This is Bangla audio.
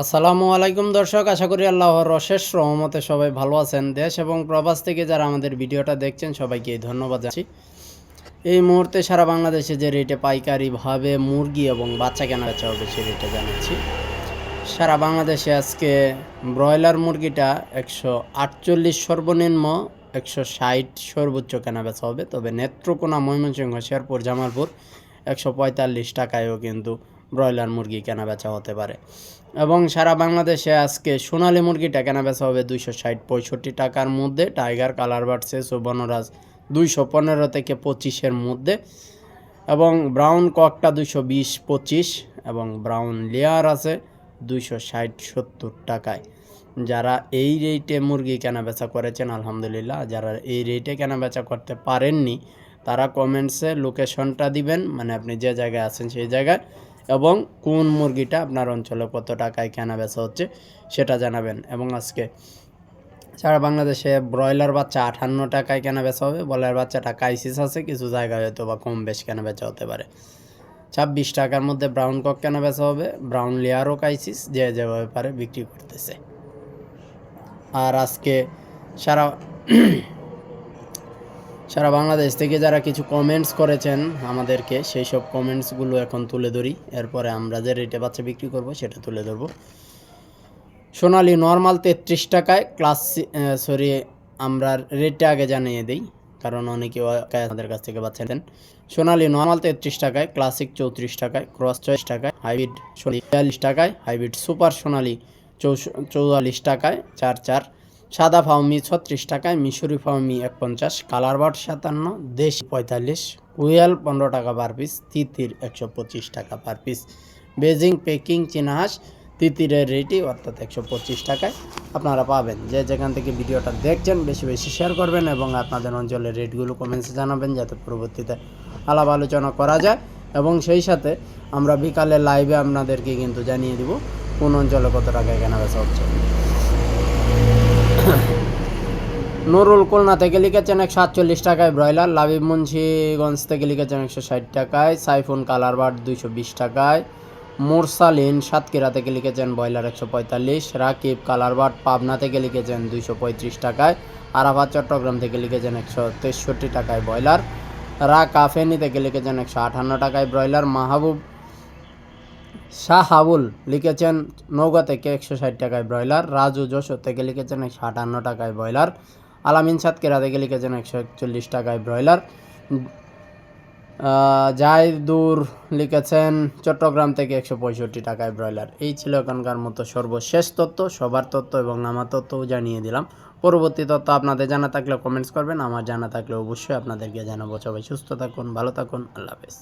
আসসালামু আলাইকুম দর্শক, আশা করি আল্লাহর অশেষ রহমতে সবাই ভালো আছেন। দেশ এবং প্রবাস থেকে যারা আমাদের ভিডিওটা দেখছেন, সবাইকে ধন্যবাদ জানাচ্ছি। এই মুহূর্তে সারা বাংলাদেশে যে রেটে পাইকারিভাবে মুরগি এবং বাচ্চা কেনা বেচা হবে সেই রেটে জানাচ্ছি। সারা বাংলাদেশে আজকে ব্রয়লার মুরগিটা একশো আটচল্লিশ সর্বনিম্ন, একশো ষাট সর্বোচ্চ কেনা বেচা হবে। তবে নেত্রকোনা ময়মনসিংহ, শেরপুর, জামালপুর একশো পঁয়তাল্লিশ টাকায়ও কিন্তু ব্রয়লার মুরগি কেনা বেচা হতে পারে। এবং সারা বাংলাদেশে আজকে সোনালী মুরগিটা কেনা বেচা হবে দুইশো ষাট, পঁয়ষট্টি টাকার মধ্যে। টাইগার কালার বার্ডসেস ও বনরাজ দুইশো পনেরো থেকে পঁচিশের মধ্যে। এবং ব্রাউন ককটা দুইশো বিশ, পঁচিশ। এবং ব্রাউন লেয়ার আছে দুইশো ষাট, সত্তর টাকায়। যারা এই রেটে মুরগি কেনা বেচা করেছেন, আলহামদুলিল্লাহ, যারা এই রেটে কেনা বেচা করতে পারেননি, তারা কমেন্টসে লোকেশনটা দিবেন। মানে আপনি যে জায়গায় আছেন সেই জায়গায়। এবং কোন মুরগিটা আপনার অঞ্চলে কত টাকায় কেনা বেচা হচ্ছে সেটা জানাবেন। এবং আজকে সারা বাংলাদেশে ব্রয়লার বাচ্চা আটান্ন টাকায় কেনা বেচা হবে, ব্রয়লার বাচ্চাটা কাইসিস আছে, কিছু জায়গায় হয়তো বা কম বেশ কেনা বেচা হতে পারে। ছাব্বিশ টাকার মধ্যে ব্রাউন কক কেনা বেচা হবে ব্রাউন লেয়ারও কাইসিস যে যেভাবে পারে বিক্রি করতেছে। আর আজকে সারা সারা বাংলাদেশ থেকে যারা কিছু কমেন্টস করেছেন আমাদেরকে, সেই সব কমেন্টসগুলো এখন তুলে ধরি। এরপরে আমরা যে রেটে বাচ্চা বিক্রি করব, সেটা তুলে ধরবো। সোনালি নর্মাল তেত্রিশ টাকায় ক্লাস সরি আমরা রেটটা আগে জানিয়ে দিই, কারণ অনেকে আমাদের কাছ থেকে বাচ্চা নেন। সোনালি নর্মাল তেত্রিশ টাকায় ক্লাসিক চৌত্রিশ টাকায় ক্রস চল্লিশ টাকায় হাইব্রিড সোনালি বিয়াল্লিশ টাকায় হাইব্রিড সুপার সোনালি চৌ চৌয়াল্লিশ টাকায়, চার চার সাদা ফাউমি ছত্রিশ টাকায়, মিশরি ফাউমি এক পঞ্চাশ কালার বাট সাতান্ন, দেশ পঁয়তাল্লিশ কুয়েল পনেরো টাকা পার পিস, তিতির একশো পঁচিশ টাকা পার পিস। বেজিং, পেকিং, চিনাহাস, তিতিরের রেটই অর্থাৎ একশো পঁচিশ টাকায় আপনারা পাবেন। যে যেখান থেকে ভিডিওটা দেখছেন, বেশি বেশি শেয়ার করবেন এবং আপনাদের অঞ্চলের রেটগুলো কমেন্টসে জানাবেন যাতে পরবর্তীতে আলাপ আলোচনা করা যায়। এবং সেই সাথে আমরা বিকালে লাইভে আপনাদেরকে কিন্তু জানিয়ে দিব কোন অঞ্চলে কত টাকায় কেনা বেচা হচ্ছে। নুরুল খুলনা থেকে লিখেছেন একশো আটচল্লিশ টাকায় ব্রয়লার, লাবিব মুন্সিগঞ্জ থেকে লিখেছেন একশো ষাট টাকায়, সাইফুন কালার বার্ড দুইশো বিশ টাকায়, মোরসালিন সাতক্ষীরা থেকে লিখেছেন ব্রয়লার একশো পঁয়তাল্লিশ, রাকিব কালার বার্ড পাবনা থেকে লিখেছেন দুইশো পঁয়ত্রিশ টাকায়, আরাফাত চট্টগ্রাম থেকে লিখেছেন একশো তেষট্টি টাকায় ব্রয়লার রা কাফেনি থেকে লিখেছেন একশো আটান্ন টাকায় ব্রয়লার, মাহবুব শাহাবুল লিখেছেন নৌকা থেকে একশো ষাট টাকায় ব্রয়লার, রাজু যশোর থেকে লিখেছেন একশো আটান্ন টাকায় ব্রয়লার আলামিন সাতকেরা থেকে লিখেছেন একশো একচল্লিশ টাকায় ব্রয়লার। জায়দুর লিখেছেন, চট্টগ্রাম থেকে একশো পঁয়ষট্টি টাকায় ব্রয়লার। এই ছিল এখনকার মতো সর্বশেষ তথ্য, সবার তথ্য এবং আমার তথ্যও জানিয়ে দিলাম। পরবর্তী তথ্য আপনাদের জানা থাকলে কমেন্টস করবেন, আমার জানা থাকলে অবশ্যই আপনাদেরকে জানাব। সবাই সুস্থ থাকুন, ভালো থাকুন, আল্লাহ হাফেজ।